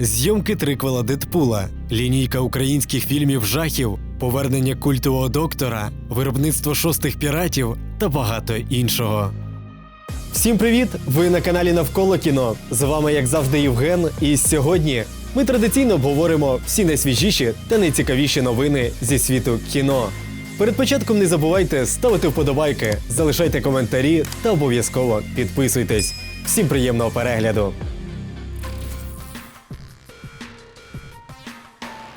зйомки триквела Дедпула, лінійка українських фільмів жахів, повернення культового доктора, виробництво шостих піратів та багато іншого. Всім привіт! Ви на каналі Навколо кіно. З вами, як завжди, Євген. І сьогодні ми традиційно обговоримо всі найсвіжіші та найцікавіші новини зі світу кіно. Перед початком не забувайте ставити вподобайки, залишайте коментарі та обов'язково підписуйтесь. Всім приємного перегляду!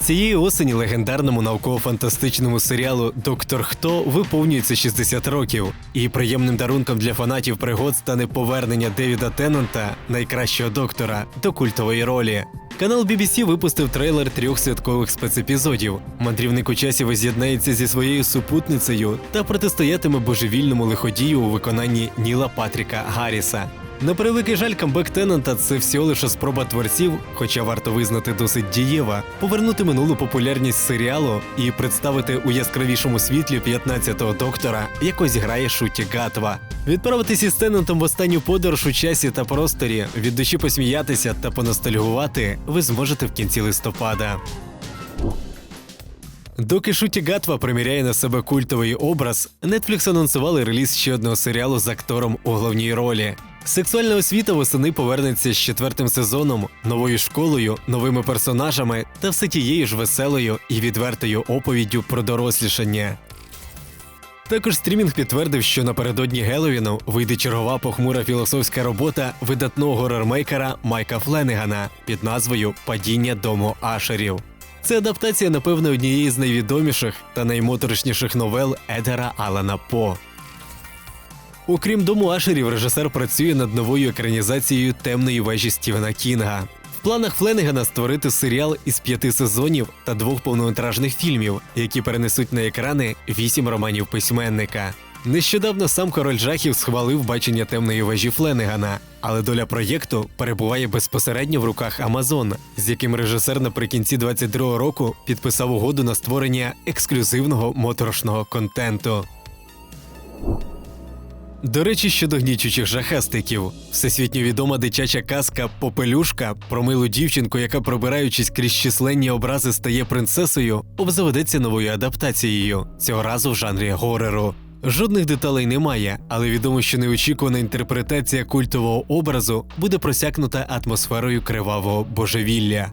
Цієї осені легендарному науково-фантастичному серіалу Доктор Хто виповнюється 60 років, і приємним дарунком для фанатів пригод стане повернення Девіда Теннанта, найкращого доктора, до культової ролі. Канал BBC випустив трейлер трьох святкових спецепізодів. Мандрівник у часі воз'єднається зі своєю супутницею та протистоятиме божевільному лиходію у виконанні Ніла Патріка Гарріса. На превеликий жаль, камбек Теннанта – це всього лише спроба творців, хоча варто визнати досить дієва, повернути минулу популярність серіалу і представити у яскравішому світлі 15-го доктора, якось грає Шуті Гатва. Відправитись із Теннантом в останню подорож у часі та просторі, від душі посміятися та поностальгувати ви зможете в кінці листопада. Доки Шуті Гатва приміряє на себе культовий образ, Netflix анонсували реліз ще одного серіалу з актором у головній ролі. Сексуальна освіта восени повернеться з четвертим сезоном, новою школою, новими персонажами та все тією ж веселою і відвертою оповіддю про дорослішання. Також стрімінг підтвердив, що напередодні Геловіну вийде чергова похмура філософська робота видатного горормейкера Майка Фленегана під назвою Падіння дому Ашерів. Це адаптація, напевно, однієї з найвідоміших та наймоторошніших новел Едгара Алана По. Окрім дому Ашерів, режисер працює над новою екранізацією темної вежі Стівена Кінга. В планах Фленегана створити серіал із п'яти сезонів та двох повнометражних фільмів, які перенесуть на екрани вісім романів письменника. Нещодавно сам король жахів схвалив бачення темної вежі Фленегана, але доля проєкту перебуває безпосередньо в руках Амазон, з яким режисер наприкінці 22-го року підписав угоду на створення ексклюзивного моторошного контенту. До речі, щодо гнічучих жахастиків, всесвітньо відома дитяча казка Попелюшка про милу дівчинку, яка, пробираючись крізь численні образи, стає принцесою, обзаведеться новою адаптацією цього разу в жанрі гореру. Жодних деталей немає, але відомо, що неочікувана інтерпретація культового образу буде просякнута атмосферою кривавого божевілля.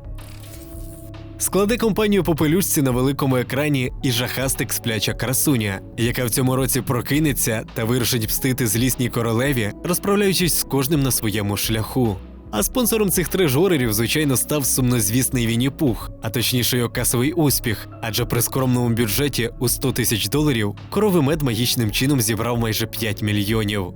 Складе компанію попелюшці на великому екрані і жахастик спляча красуня, яка в цьому році прокинеться та вирушить мстити злісній королеві, розправляючись з кожним на своєму шляху. А спонсором цих треш-горерів, звичайно, став сумнозвісний Вінні Пух, а точніше його касовий успіх. Адже при скромному бюджеті у 100 тисяч доларів коровий мед магічним чином зібрав майже 5 мільйонів.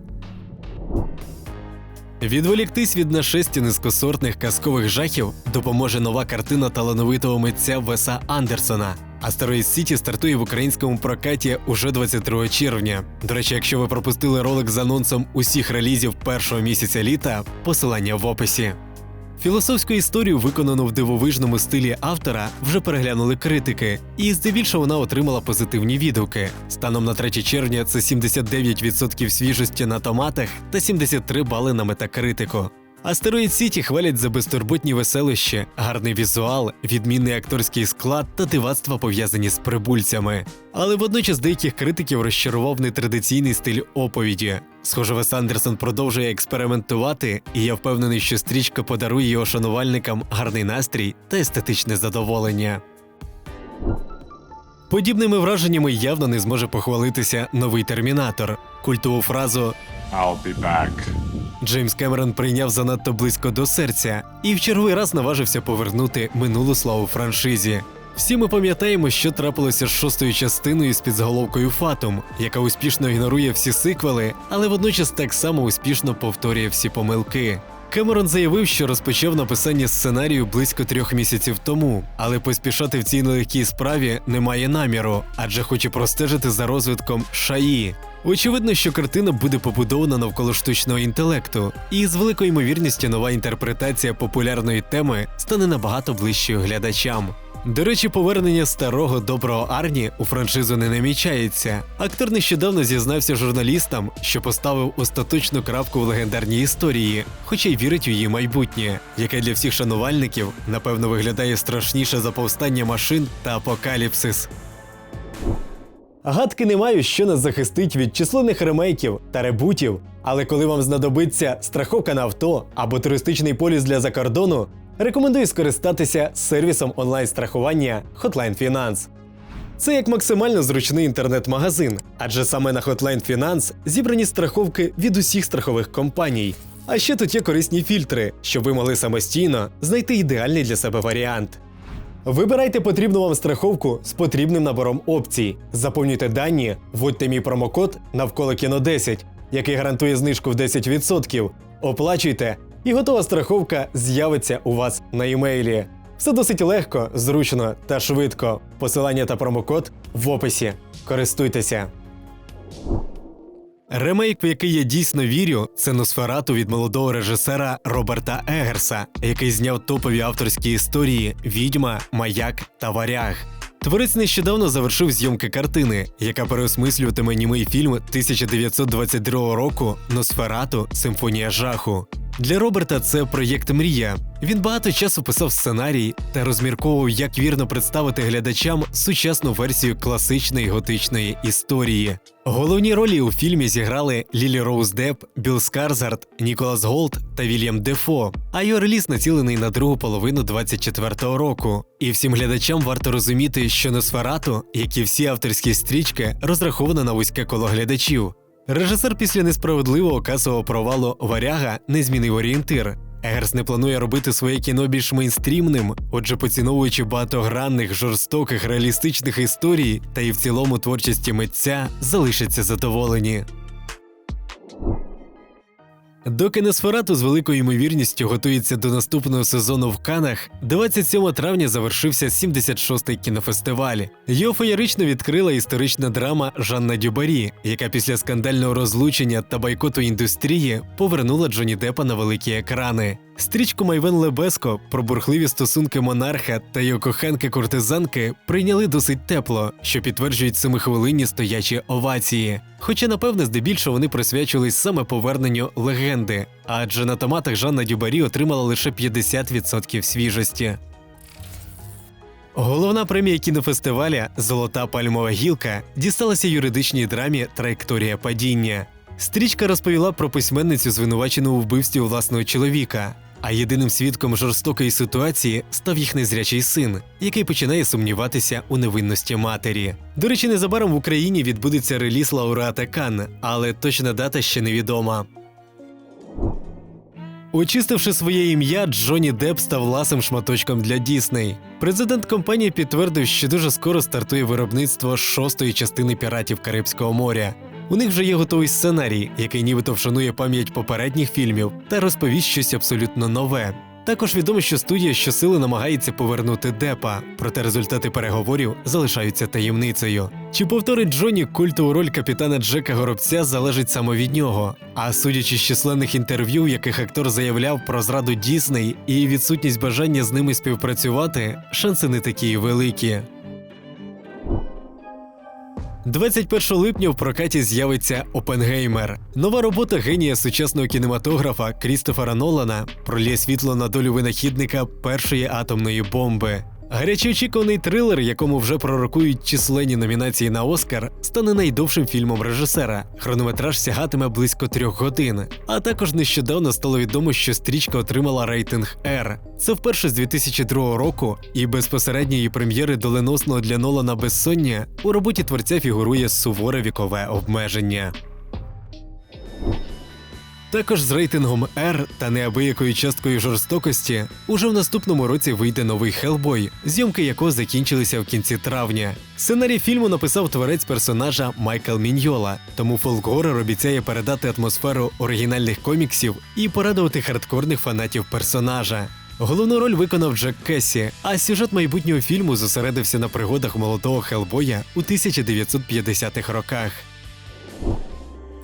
Відволіктись від нашесті низькосортних казкових жахів допоможе нова картина талановитого митця Веса Андерсона. Астероїд Сіті стартує в українському прокаті уже 22 червня. До речі, якщо ви пропустили ролик з анонсом усіх релізів першого місяця літа, посилання в описі. Філософську історію, виконану в дивовижному стилі автора, вже переглянули критики, і здебільшого вона отримала позитивні відгуки. Станом на 3 червня це 79% свіжості на томатах та 73 бали на метакритику. Астероїд Сіті хвалять за безтурботні веселищі, гарний візуал, відмінний акторський склад та дивацтва пов'язані з прибульцями. Але водночас деяких критиків розчарував нетрадиційний стиль оповіді. Схоже, Вес Андерсон продовжує експериментувати, і я впевнений, що стрічка подарує його шанувальникам гарний настрій та естетичне задоволення. Подібними враженнями явно не зможе похвалитися новий термінатор. Культову фразу I'll be back. Джеймс Кемерон прийняв занадто близько до серця і в черговий раз наважився повернути минулу славу франшизі. Всі ми пам'ятаємо, що трапилося з шостою частиною з підзаголовкою Фатум, яка успішно ігнорує всі сиквели, але водночас так само успішно повторює всі помилки. Кемерон заявив, що розпочав написання сценарію близько трьох місяців тому, але поспішати в цій нелегкій справі немає наміру, адже хоче простежити за розвитком шаї. Очевидно, що картина буде побудована навколо штучного інтелекту, і з великою ймовірністю нова інтерпретація популярної теми стане набагато ближчою глядачам. До речі, повернення старого доброго Арні у франшизу не намічається. Актор нещодавно зізнався журналістам, що поставив остаточну крапку в легендарній історії, хоча й вірить у її майбутнє, яке для всіх шанувальників напевно виглядає страшніше за повстання машин та апокаліпсис. Гадки не маю, що нас захистить від численних ремейків та ребутів, але коли вам знадобиться страховка на авто або туристичний поліс для закордону, рекомендую скористатися сервісом онлайн-страхування Hotline Finance. Це як максимально зручний інтернет-магазин, адже саме на Hotline Finance зібрані страховки від усіх страхових компаній. А ще тут є корисні фільтри, щоб ви могли самостійно знайти ідеальний для себе варіант. Вибирайте потрібну вам страховку з потрібним набором опцій. Заповнюйте дані, вводьте мій промокод навколо кіно 10, який гарантує знижку в 10%. Оплачуйте, і готова страховка з'явиться у вас на імейлі. Все досить легко, зручно та швидко. Посилання та промокод в описі. Користуйтеся. Ремейк, в який я дійсно вірю, це Носферату від молодого режисера Роберта Егерса, який зняв топові авторські історії Відьма, Маяк та Варяг. Творець нещодавно завершив зйомки картини, яка переосмислюватиме німий фільм 1922 року Носферату Симфонія жаху. Для Роберта це проєкт Мрія. Він багато часу писав сценарій та розмірковував, як вірно представити глядачам сучасну версію класичної готичної історії. Головні ролі у фільмі зіграли Лілі Роуз Депп, Білл Скарзард, Ніколас Голд та Вільям Дефо. А його реліз націлений на другу половину 24-го року. І всім глядачам варто розуміти, що Носферату, як і всі авторські стрічки, розраховано на вузьке коло глядачів. Режисер після несправедливого касового провалу варяга не змінив орієнтир. Егерс не планує робити своє кіно більш мейнстрімним, отже, поціновуючи багатогранних, жорстоких, реалістичних історій, та і в цілому творчості митця залишаться задоволені. Доки Несферату з великою ймовірністю готується до наступного сезону в Канах, 27 травня завершився 76-й кінофестиваль. Його феєрично відкрила історична драма Жанна Дюбарі, яка після скандального розлучення та бойкоту індустрії повернула Джоні Депа на великі екрани. Стрічку Майвен Лебеско про бурхливі стосунки монарха та його коханки куртизанки прийняли досить тепло, що підтверджують семихвилинні стоячі овації. Хоча, напевне, здебільшого вони присвячувались саме поверненню легенди, адже на томатах Жанна Дюбарі отримала лише 50% свіжості. Головна премія кінофестиваля Золота пальмова гілка дісталася юридичній драмі Траєкторія падіння. Стрічка розповіла про письменницю, звинувачену у вбивстві власного чоловіка. А єдиним свідком жорстокої ситуації став їх незрячий син, який починає сумніватися у невинності матері. До речі, незабаром в Україні відбудеться реліз лауреата Кан, але точна дата ще невідома. Очистивши своє ім'я, Джонні Депп став ласим шматочком для Дісней. Президент компанії підтвердив, що дуже скоро стартує виробництво шостої частини піратів Карибського моря. У них вже є готовий сценарій, який нібито вшанує пам'ять попередніх фільмів та розповість щось абсолютно нове. Також відомо, що студія щосили намагається повернути Депа, проте результати переговорів залишаються таємницею. Чи повторить Джонні культову роль капітана Джека Горобця залежить саме від нього. А судячи з численних інтерв'ю, в яких актор заявляв про зраду Дісней і відсутність бажання з ними співпрацювати, шанси не такі великі. 21 липня в прокаті з'явиться Опенгеймер. Нова робота генія сучасного кінематографа Крістофера Нолана пролє світло на долю винахідника першої атомної бомби. Гарячий очікуваний трилер, якому вже пророкують численні номінації на Оскар, стане найдовшим фільмом режисера. Хронометраж сягатиме близько трьох годин. А також нещодавно стало відомо, що стрічка отримала рейтинг R. Це вперше з 2002 року, і безпосередньо її прем'єри доленосного для Нолана безсоння у роботі творця фігурує суворе вікове обмеження. Також з рейтингом R та неабиякою часткою жорстокості уже в наступному році вийде новий Хелбой, зйомки якого закінчилися в кінці травня. Сценарій фільму написав творець персонажа Майкл Міньйола, тому Фолкгорер обіцяє передати атмосферу оригінальних коміксів і порадувати хардкорних фанатів персонажа. Головну роль виконав Джек Кесі, а сюжет майбутнього фільму зосередився на пригодах молодого Хелбоя у 1950-х роках.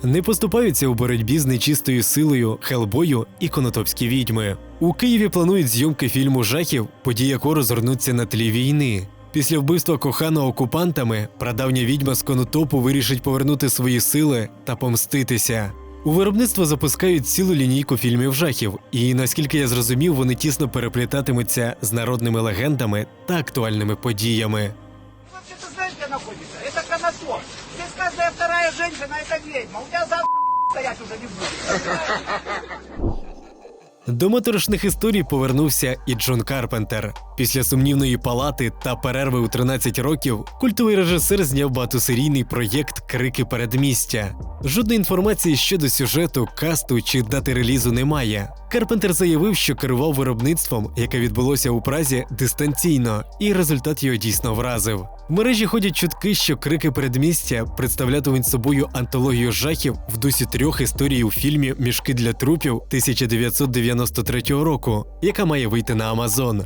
Не поступаються у боротьбі з нечистою силою Хелбою і конотопські відьми. У Києві планують зйомки фільму жахів, події якого розгорнуться на тлі війни. Після вбивства коханого окупантами прадавня відьма з конотопу вирішить повернути свої сили та помститися. У виробництво запускають цілу лінійку фільмів жахів, і наскільки я зрозумів, вони тісно переплітатимуться з народними легендами та актуальними подіями. Женщина это ведьма. У тебя за стоять уже не будет. До моторошних історій повернувся і Джон Карпентер. Після сумнівної палати та перерви у 13 років культовий режисер зняв багатосерійний проєкт Крики передмістя. Жодної інформації щодо сюжету, касту чи дати релізу немає. Карпентер заявив, що керував виробництвом, яке відбулося у Празі, дистанційно, і результат його дійсно вразив. В мережі ходять чутки, що крики передмістя представлятимуть собою антологію жахів в дусі трьох історій у фільмі Мішки для трупів 1993 року, яка має вийти на Амазон.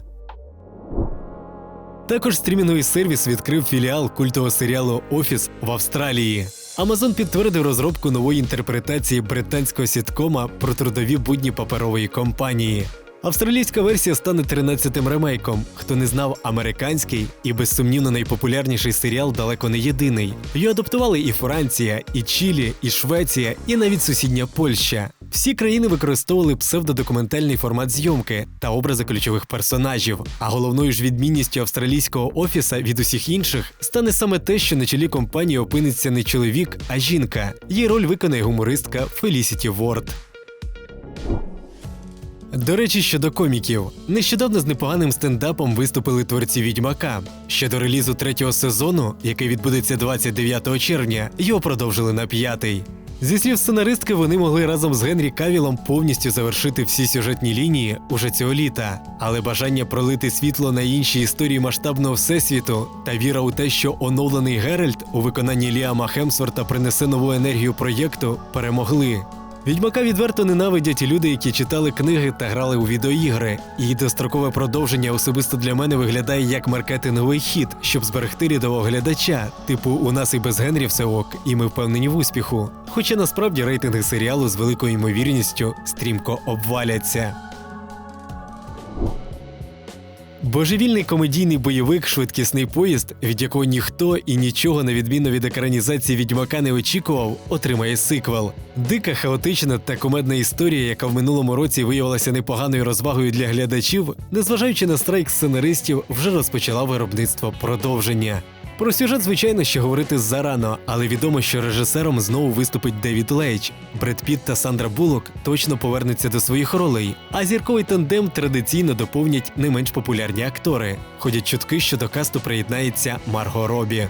Також стрімінговий сервіс відкрив філіал культового серіалу Офіс в Австралії. Амазон підтвердив розробку нової інтерпретації британського сіткома про трудові будні паперової компанії. Австралійська версія стане 13-тим ремейком. Хто не знав, американський і безсумнівно найпопулярніший серіал далеко не єдиний. Його адаптували і Франція, і Чилі, і Швеція, і навіть сусідня Польща. Всі країни використовували псевдодокументальний формат зйомки та образи ключових персонажів. А головною ж відмінністю австралійського офіса від усіх інших стане саме те, що на чолі компанії опиниться не чоловік, а жінка. Її роль виконає гумористка Фелісіті Ворд. До речі, щодо коміків, нещодавно з непоганим стендапом виступили творці відьмака. Щодо релізу третього сезону, який відбудеться 29 червня, його продовжили на п'ятий. Зі слів сценаристки, вони могли разом з Генрі Кавілом повністю завершити всі сюжетні лінії уже цього літа, але бажання пролити світло на інші історії масштабного всесвіту та віра у те, що оновлений Геральт у виконанні Ліама Хемсворта принесе нову енергію проєкту, перемогли. Відьмака відверто ненавидять і люди, які читали книги та грали у відеоігри. Її дострокове продовження особисто для мене виглядає як маркетинговий хід, щоб зберегти рядового глядача. Типу, у нас і без Генрі все ок, і ми впевнені в успіху. Хоча насправді рейтинги серіалу з великою ймовірністю стрімко обваляться. Божевільний комедійний бойовик Швидкісний поїзд, від якого ніхто і нічого, на відміну від екранізації відьмака не очікував, отримає сиквел. Дика, хаотична та комедна історія, яка в минулому році виявилася непоганою розвагою для глядачів, незважаючи на страйк сценаристів, вже розпочала виробництво продовження. Про сюжет, звичайно, ще говорити зарано, але відомо, що режисером знову виступить Девід Лейч. Бред Піт та Сандра Булок точно повернуться до своїх ролей, а зірковий тандем традиційно доповнять не менш популярні актори. Ходять чутки, що до касту приєднається Марго Робі.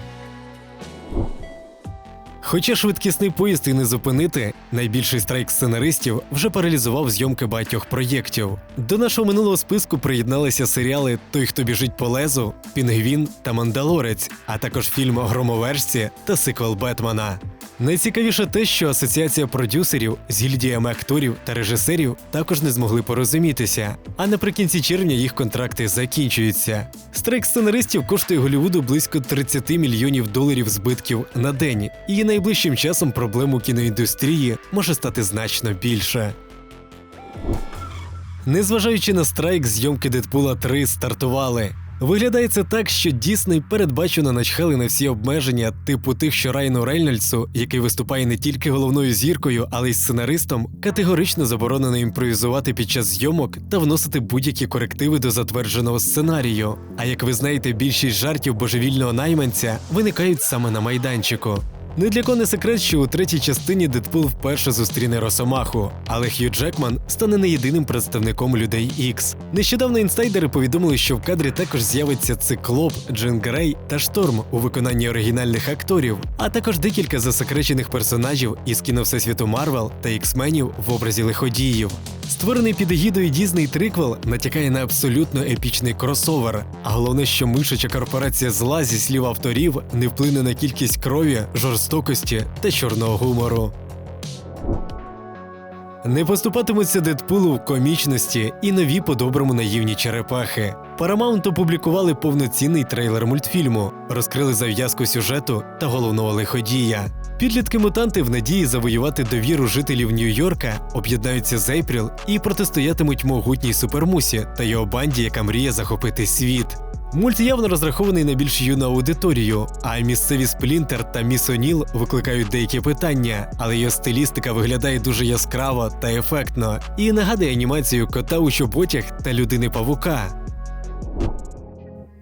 Хоча швидкісний поїзд і не зупинити, найбільший страйк сценаристів вже паралізував зйомки багатьох проєктів. До нашого минулого списку приєдналися серіали Той, хто біжить по лезу, Пінгвін та Мандалорець, а також фільм Громоверсі та сиквел Бетмена. Найцікавіше те, що асоціація продюсерів з гільдіями акторів та режисерів також не змогли порозумітися. А наприкінці червня їх контракти закінчуються. Страйк сценаристів коштує Голлівуду близько 30 мільйонів доларів збитків на день, і найближчим часом проблем у кіноіндустрії може стати значно більше. Незважаючи на страйк, зйомки Дедпула 3 стартували. Виглядає це так, що Дісней передбачено начхали на всі обмеження, типу тих, що Райану Рейнольдсу, який виступає не тільки головною зіркою, але й сценаристом, категорично заборонено імпровізувати під час зйомок та вносити будь-які корективи до затвердженого сценарію. А як ви знаєте, більшість жартів божевільного найманця виникають саме на майданчику. Не для кого не секрет, що у третій частині Дедпул вперше зустріне Росомаху, але Хью Джекман стане не єдиним представником людей Ікс. Нещодавно інсайдери повідомили, що в кадрі також з'явиться циклоп, Джин Грей та Шторм у виконанні оригінальних акторів, а також декілька засекречених персонажів із кіно Всесвіту Марвел та Іксменів в образі лиходіїв. Створений під егідою Дізней триквел натякає на абсолютно епічний кросовер. А головне, що мишача корпорація зла зі слів авторів не вплине на кількість крові, жорстокості та чорного гумору. Не поступатимуться Дедпулу в комічності і нові по-доброму наївні черепахи. Paramount опублікували повноцінний трейлер мультфільму, розкрили зав'язку сюжету та головного лиходія. Підлітки-мутанти в надії завоювати довіру жителів Нью-Йорка об'єднаються з Ейпріл і протистоятимуть могутній супермусі та його банді, яка мріє захопити світ. Мульт явно розрахований на більш юну аудиторію, а місцеві Сплінтер та місоніл викликають деякі питання, але його стилістика виглядає дуже яскраво та ефектно і нагадує анімацію кота у чоботях та людини павука.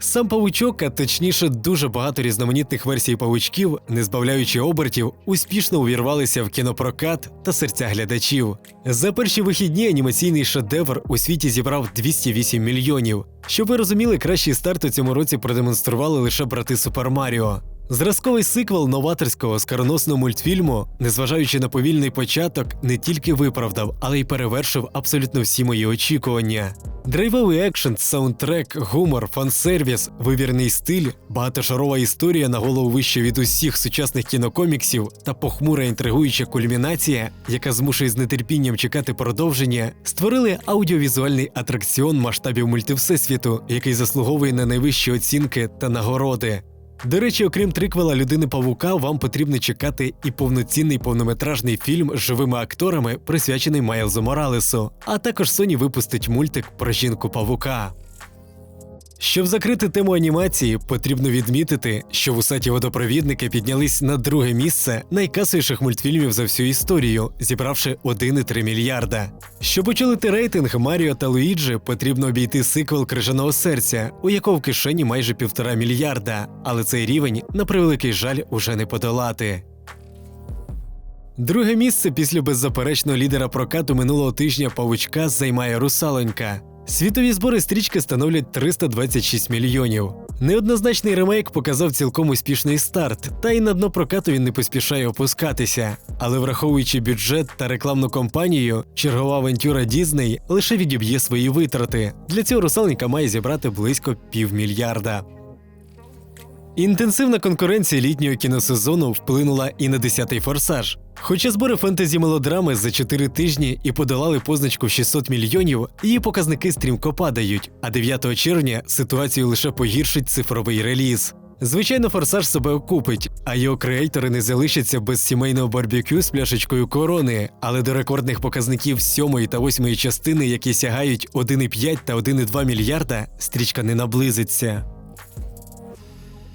Сам павучок, а точніше, дуже багато різноманітних версій павучків, не збавляючи обертів, успішно увірвалися в кінопрокат та серця глядачів. За перші вихідні анімаційний шедевр у світі зібрав 208 мільйонів. Щоб ви розуміли, кращий старт у цьому році продемонстрували лише брати Супер Маріо. Зразковий сиквел новаторського скороносного мультфільму, незважаючи на повільний початок, не тільки виправдав, але й перевершив абсолютно всі мої очікування. Драйвовий екшен, саундтрек, гумор, фан-сервіс, вивірний стиль, багатошарова історія на голову вище від усіх сучасних кінокоміксів та похмура інтригуюча кульмінація, яка змушує з нетерпінням чекати продовження, створили аудіовізуальний атракціон масштабів мультивсесвіту, який заслуговує на найвищі оцінки та нагороди. До речі, окрім триквела Людини Павука, вам потрібно чекати і повноцінний повнометражний фільм з живими акторами, присвячений Майлзу Моралесу. А також Sony випустить мультик про жінку павука. Щоб закрити тему анімації, потрібно відмітити, що вусаті водопровідники піднялись на друге місце найкасовіших мультфільмів за всю історію, зібравши 1,3 мільярда. Щоб очолити рейтинг Маріо та Луїджі, потрібно обійти сиквел крижаного серця, у якого в кишені майже півтора мільярда, але цей рівень, на превеликий жаль, уже не подолати. Друге місце після беззаперечного лідера прокату минулого тижня павучка займає русалонька. Світові збори стрічки становлять 326 мільйонів. Неоднозначний ремейк показав цілком успішний старт, та й на дно прокату він не поспішає опускатися. Але враховуючи бюджет та рекламну кампанію, чергова авантюра Дізней лише відіб'є свої витрати. Для цього русалонька має зібрати близько півмільярда. Інтенсивна конкуренція літнього кіносезону вплинула і на 10-й форсаж. Хоча збори фентезі мелодрами за 4 тижні і подолали позначку в 600 мільйонів, її показники стрімко падають, а 9 червня ситуацію лише погіршить цифровий реліз. Звичайно, форсаж себе окупить, а його креатори не залишаться без сімейного барбекю з пляшечкою корони, але до рекордних показників сьомої та восьмої частини, які сягають 1,5 та 1,2 мільярда, стрічка не наблизиться.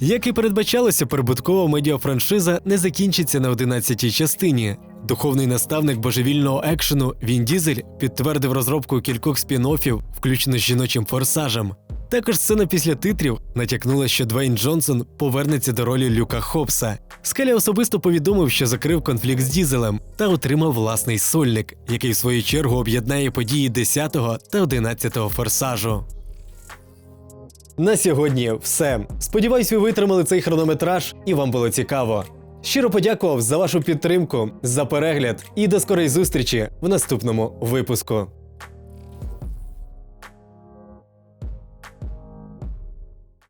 Як і передбачалося, прибуткова медіафраншиза не закінчиться на 11-й частині. Духовний наставник божевільного екшену Він Дізель підтвердив розробку кількох спін-оффів, включно з жіночим форсажем. Також сцена після титрів натякнула, що Двейн Джонсон повернеться до ролі Люка Хопса. Скеля особисто повідомив, що закрив конфлікт з Дізелем та отримав власний сольник, який в свою чергу об'єднає події 10-го та 11-го форсажу. На сьогодні все. Сподіваюсь, ви витримали цей хронометраж і вам було цікаво. Щиро подякував за вашу підтримку, за перегляд і до скорої зустрічі в наступному випуску.